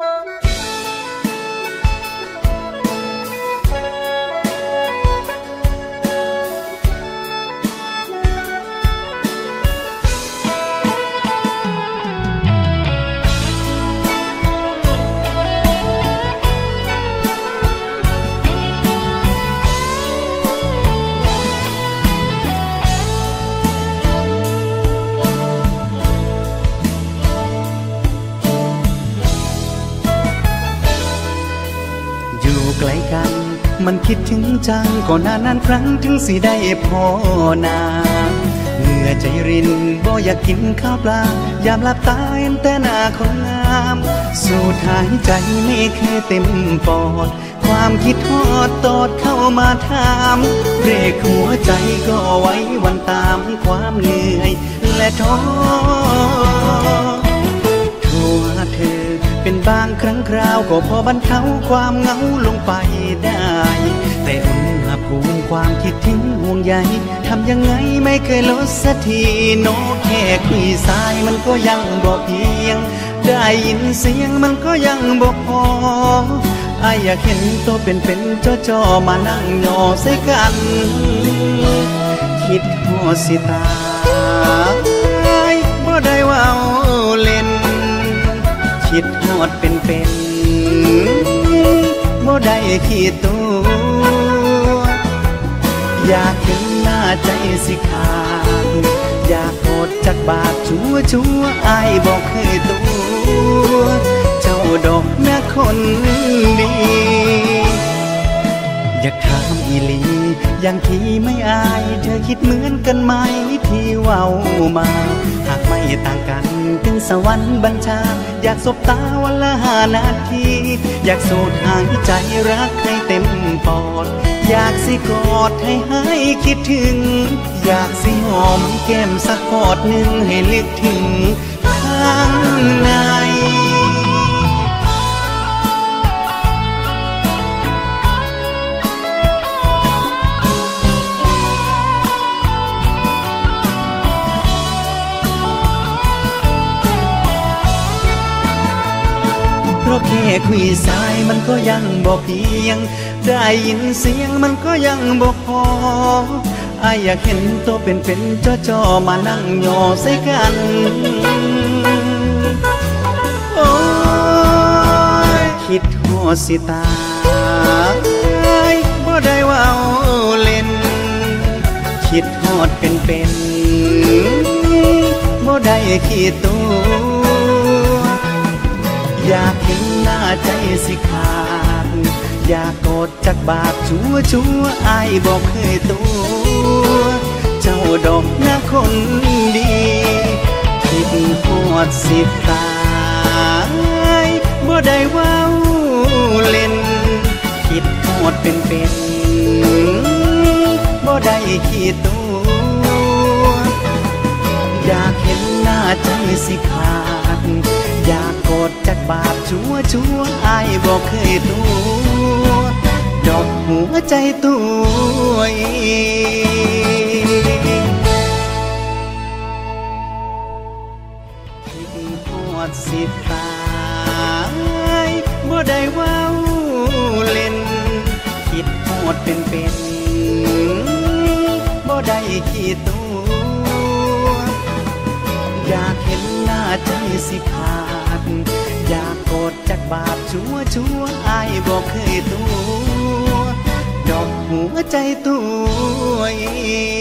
อ ไกลกัน มันคิดถึงจังก่อนนานานครั้งถึงสิได้พอนาเหงื่อใจรินบ่อยากกินข้าวปลา ยามหลับตาเห็นแต่หน้าคนงาม สูดหายใจไม่เคยเต็มปอด ความคิดทอดตอดเข้ามาถามเรกหัวใจก็ไว้วันตามความเหนื่อยและท้อ เป็นบางครั้งคราวก็พอบรรเทาความเหงาลงไปได้ แต่อุณหภูมิความคิดถึงห่วงใยทำยังไงไม่เคยลดสักทีโนแค่คุยสายมันก็ยังบอกเพียง ได้ยินเสียงมันก็ยังบอกพอไออยากเห็นตัวเป็นๆจอๆมานั่งยอใส่กัน คิดหัวสิตายบ่ได้เว่าเล่น คิดทอดเป็นเป็นบ่ได้ขี้ตัว อยากเห็นหน้าใจสิขาดอยากโอดจากบาทชัวชัวอายบอกเคยตัว เจ้าดอกแม่คนดี อยากถามอีลี อย่างที่ไม่อาย เธอคิดเหมือนกันไหมที่เว้ามา หากไม่ต่างกันถึงสวรรค์บัญชา อยากสบตาวันละหานาที อยากสูดหายใจรักให้เต็มปอด อยากสิกอดให้หายคิดถึง อยากสิหอมแก้มสักกอดหนึ่งให้ลึกถึงข้างใน ราะแค่คุยสายมันก็ยังบอกเพียง ได้ยินเสียงมันก็ยังบอกพออายอยากเห็นตัวเป็นๆจอๆมานั่งหยอใส่กันโอ้ยคิดหัวสิตายบ่ได้ว่าเล่น คิดฮอดเป็นเป็นบ่ได้ขี้ตัว อยากเห็นหน้าใจสิขาด อยากกอดจากบาทชัวชัวอายบอกเคยตัว เจ้าดอกหน้าคนดี คิดฮอดสิตายบ่ได้ว้าเล่น คิดฮอดเป็นเป็นบ่ได้ขี้ตัว อยากเห็นหน้าใจสิขาด อยากกดจากบาทชัวชัวๆอายบอกเคยตัวดอกหัวใจตัวเองคิดฮอดสิตายบ่ได้ว้าวเล่น คิดฮอดเป็นเป็นบ่ได้ขี้ตัว อยากเห็นหน้าใจสิ ชัวชัวอายบอกเคยตัว ดอกหัวใจตัวเอง